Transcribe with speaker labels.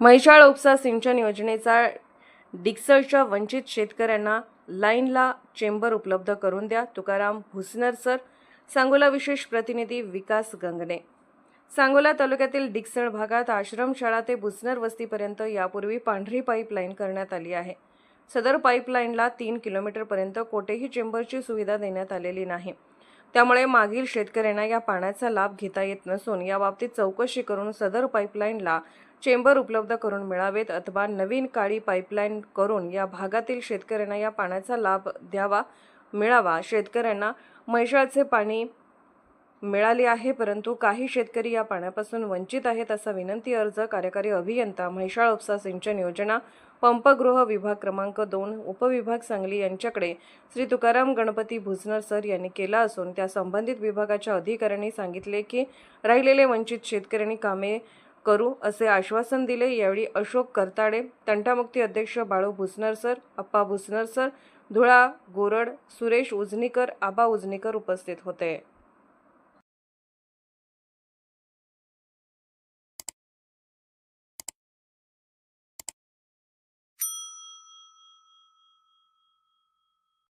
Speaker 1: म्हैसाळ उपसा सिंचन योजनेचा डिक्सळच्या वंचित शेतकऱ्यांना लाईनला चेंबर उपलब्ध करून द्या. तुकाराम हुसनर सर सांगोला विशेष प्रतिनिधी विकास गंगणे सांगोला तालुक्यातील डिक्सळ भागात आश्रमशाळा ते भुसनर वस्तीपर्यंत यापूर्वी पांढरी पाईपलाईन करण्यात आली आहे. सदर पाईपलाईनला तीन किलोमीटरपर्यंत कोठेही चेंबरची सुविधा देण्यात आलेली नाही. त्यामुळे मागील शेतकऱ्यांना या पाण्याचा लाभ घेता येत नसून याबाबतीत चौकशी करून सदर पाईपलाईनला चेंबर उपलब्ध करून मिळावेत अथवा नवीन काळी पाईपलाईन करून या भागातील शेतकऱ्यांना या पाण्याचा लाभ द्यावा मिळावा. शेतकऱ्यांना म्हैशाळचे पाणी मिळाली आहे परंतु काही शेतकरी या पाण्यापासून वंचित आहेत असा विनंती अर्ज कार्यकारी अभियंता म्हैसाळ उपसा सिंचन योजना पंपगृह विभाग क्रमांक दोन उपविभाग सांगली यांच्याकडे श्री तुकाराम गणपती भुजनर सर यांनी केला असून त्या संबंधित विभागाच्या अधिकाऱ्यांनी सांगितले की राहिलेले वंचित शेतकऱ्यांनी कामे करू असे आश्वासन दिले. यावेळी अशोक करताडे तंटामुक्ती अध्यक्ष बाळू भुसनर सर अप्पा भुसनर सर धुळा गोरड सुरेश उजनीकर आबा उजनीकर उपस्थित होते.